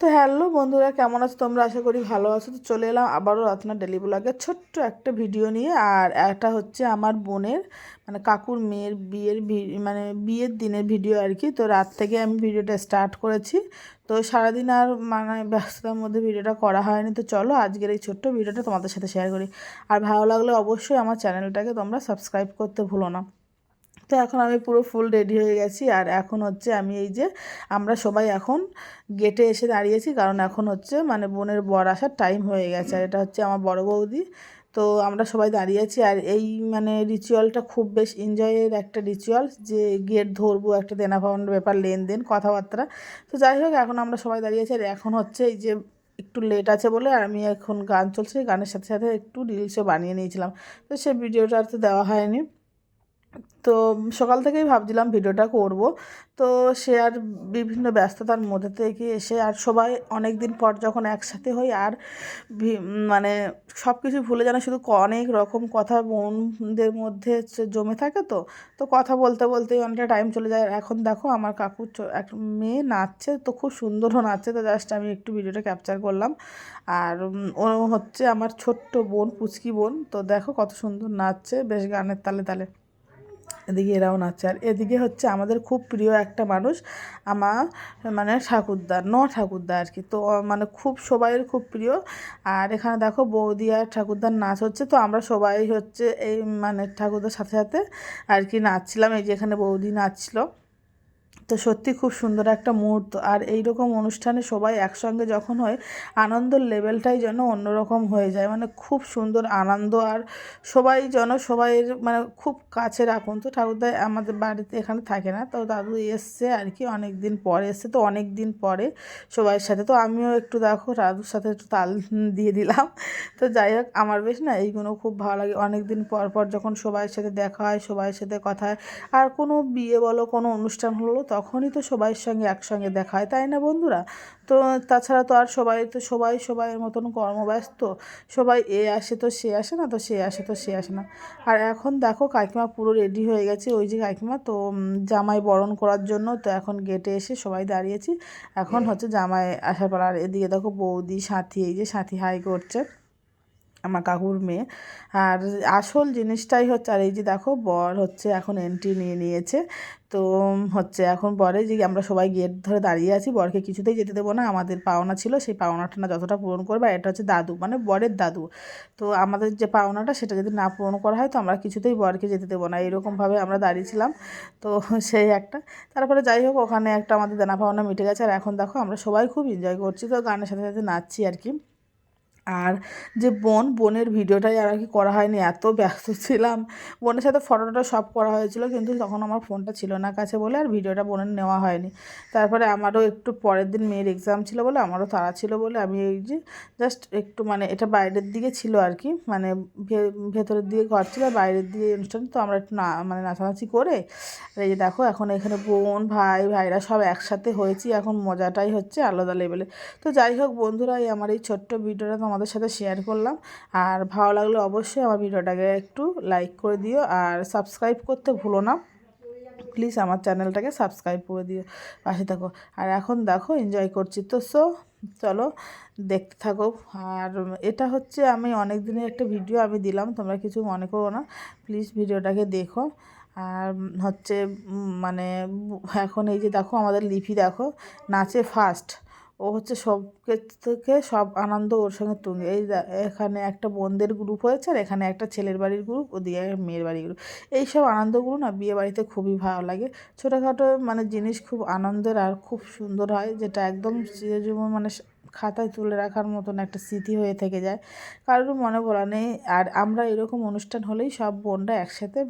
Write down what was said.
তো হ্যালো বন্ধুরা, কেমন আছো? তোমরা আশা করি ভালো আছো। তো চলে এলাম আবারও রত্না ডেলি ব্লগের ছোট্ট একটা ভিডিও নিয়ে। আর একটা হচ্ছে আমার বোনের মানে কাকুর মেয়ের বিয়ের মানে বিয়ের দিনের ভিডিও আর কি। তো রাত থেকে আমি ভিডিওটা স্টার্ট করেছি। তো সারাদিন আর মানে ব্যস্ততার মধ্যে ভিডিওটা করা হয়নি। তো চলো আজকের এই ছোট্ট ভিডিওটা তোমাদের সাথে শেয়ার করি। আর ভালো লাগলে অবশ্যই আমার চ্যানেলটাকে তোমরা সাবস্ক্রাইব করতে ভুলো না। তো এখন আমি পুরো ফুল রেডি হয়ে গেছি। আর এখন হচ্ছে আমি এই যে আমরা সবাই এখন গেটে এসে দাঁড়িয়েছি, কারণ এখন হচ্ছে মানে বোনের বর আসার টাইম হয়ে গেছে। আর এটা হচ্ছে আমার বড় বৌদি। তো আমরা সবাই দাঁড়িয়েছি আর এই মানে রিচুয়ালটা খুব বেশ এনজয়ের একটা রিচুয়াল যে গেট ধরবো, একটা দেনা পাওয়ানোর ব্যাপার, লেনদেন, কথাবার্তা। তো যাই হোক, এখন আমরা সবাই দাঁড়িয়েছি আর এখন হচ্ছে এই যে একটু লেট আছে বলে আর আমি এখন গান চলছে, গানের সাথে সাথে একটু রিলসও বানিয়ে নিয়েছিলাম। তো সে ভিডিওটা আর তো দেওয়া হয়নি। তো সকাল থেকেই ভাবছিলাম ভিডিওটা করব। তো সে আর বিভিন্ন ব্যস্ততার মধ্যে থেকে এসে আর সবাই অনেক দিন পর যখন একসাথে হই আর মানে সব কিছু ভুলে যেন শুধু অনেক রকম কথা বোনদের মধ্যে জমে থাকে তো তো কথা বলতে বলতেই অনেকটা টাইম চলে যায়। এখন দেখো আমার কাকুর এক মেয়ে নাচছে তো খুব সুন্দরও নাচছে তো জাস্ট আমি একটু ভিডিওটা ক্যাপচার করলাম। আর ও হচ্ছে আমার ছোট্ট বোন, পুচকি বোন, তো দেখো কত সুন্দর নাচছে, বেশ গানের তালে তালে। এদিকে এরাও নাচছে আর এদিকে হচ্ছে আমাদের খুব প্রিয় একটা মানুষ আমার মানে ঠাকুরদার, ন ঠাকুরদা আর কি তো মানে খুব, সবাইয়ের খুব প্রিয়। আর এখানে দেখো বৌদি আর ঠাকুরদার নাচ হচ্ছে। তো আমরা সবাই হচ্ছে এই মানে ঠাকুরদার সাথে সাথে আর কি নাচছিলাম। এই যে এখানে বৌদি নাচছিল তো সত্যি খুব সুন্দর একটা মুহূর্ত। আর এই রকম অনুষ্ঠানে সবাই একসঙ্গে যখন হয়, আনন্দের লেভেলটাই যেন অন্যরকম হয়ে যায়। মানে খুব সুন্দর আনন্দ আর সবাই যেন সবাইয়ের মানে খুব কাছের আপন তো ঠাকুরদাই আমাদের বাড়িতে এখানে থাকে না, তো দাদু এসছে আর কি অনেক দিন পরে এসছে। তো অনেক দিন পরে সবাইয়ের সাথে। তো আমিও একটু দেখো দাদুর সাথে একটু তাল দিয়ে দিলাম। তো যাই হোক, আমার বেশ না এইগুলো খুব ভালো লাগে। অনেক দিন পর পর যখন সবাইয়ের সাথে দেখা হয়, সবাইয়ের সাথে কথা হয়, আর কোনো বিয়ে বলো, কোনো অনুষ্ঠান হলো তখনই তো সবাইয়ের সঙ্গে একসঙ্গে দেখা হয়, তাই না বন্ধুরা? তো তাছাড়া তো আর সবাই তো, সবাই সবাইয়ের মতন কর্মব্যস্ত, সবাই এ আসে তো সে আসে না, তো সে আসে তো সে আসে না। আর এখন দেখো কাকিমা পুরো রেডি হয়ে গেছে, ওই যে কাকিমা তো জামাই বরণ করার জন্য তো এখন গেটে এসে সবাই দাঁড়িয়েছি। এখন হচ্ছে জামাই আসার পর, আর এদিকে দেখো বৌদি, সাথী, এই যে সাথী হাই করছে। আমার কাকুর মেয়ে। আর আসল জিনিসটাই হচ্ছে, আর এই যে দেখো, বর হচ্ছে এখন এন্ট্রি নিয়ে নিয়েছে। তো হচ্ছে এখন বরে যে আমরা সবাই গেট ধরে দাঁড়িয়ে আছি, বরকে কিছুতেই যেতে দেবো না। আমাদের পাওনা ছিল, সেই পাওনাটা না যতটা পূরণ করবে এটা হচ্ছে দাদু মানে বরের দাদু। তো আমাদের যে পাওনাটা, সেটা যদি না পূরণ করা হয়, তো আমরা কিছুতেই বরকে যেতে দেবো না। এরকমভাবে আমরা দাঁড়িয়েছিলাম। তো সেই একটা। তারপরে যাই হোক, ওখানে একটা আমাদের দেনা পাওনা মিটে গেছে। আর এখন দেখো, আমরা সবাই খুব এনজয় করছি। তো গানের সাথে সাথে নাচছি আর কি। আর যে বোন, বোনের ভিডিওটাই আর কি করা হয়নি, এত ব্যস্ত ছিলাম। বোনের সাথে ফটোটা সব করা হয়েছিল, কিন্তু তখন আমার ফোনটা ছিল না কাছে বলে আর ভিডিওটা বোনের নেওয়া হয়নি। তারপরে আমারও একটু পরের দিন মেয়ের এক্সাম ছিল বলে, আমারও তাড়া ছিল বলে আমি এই যে জাস্ট একটু মানে এটা বাইরের দিকে ছিল আর কি মানে ভেতরের দিকে ঘর ছিল বাইরের দিকে অনুষ্ঠান, তো আমরা একটু না মানে নাচানাচি করে এই যে দেখো এখন এখানে বোন, ভাই, ভাইরা সব একসাথে হয়েছি, এখন মজাটাই হচ্ছে আলাদা লেভেলে তো যাই হোক বন্ধুরা, এই আমার এই ছোট্ট ভিডিওটা তোমাদের তোমাদের সাথে শেয়ার করলাম। আর ভালো লাগলে অবশ্যই আমার ভিডিওটাকে একটু লাইক করে দিও আর সাবস্ক্রাইব করতে ভুলো না। প্লিজ আমার চ্যানেলটাকে সাবস্ক্রাইব করে দিও। পাশে থাকো। আর এখন দেখো এনজয় করছি তো। সো চলো, দেখতে থাকো। আর এটা হচ্ছে আমি অনেক দিনের একটা ভিডিও আমি দিলাম, তোমরা কিছু মনে করো না। প্লিজ ভিডিওটাকে দেখো। আর হচ্ছে মানে এখন এই যে দেখো, আমাদের লিপি দেখো, নাচে ফার্স্ট ও হচ্ছে সব থেকে সব আনন্দ ওর সঙ্গে তুমি এই এখানে একটা বোনদের গ্রুপ হয়েছে আর এখানে একটা ছেলের বাড়ির গ্রুপ ওদিকে মেয়ের বাড়ির গ্রুপ এই সব আনন্দগুলো না বিয়ে বাড়িতে খুবই ভালো লাগে। ছোটোখাটো মানে জিনিস খুব আনন্দের আর খুব সুন্দর হয়, যেটা একদম চিরজীবন মানে খাতায় তুলে রাখার মতন একটা স্মৃতি হয়ে থেকে যায়। কারোর মনে বলা নেই। আর আমরা এরকম অনুষ্ঠান হলেই সব বোনরা একসাথে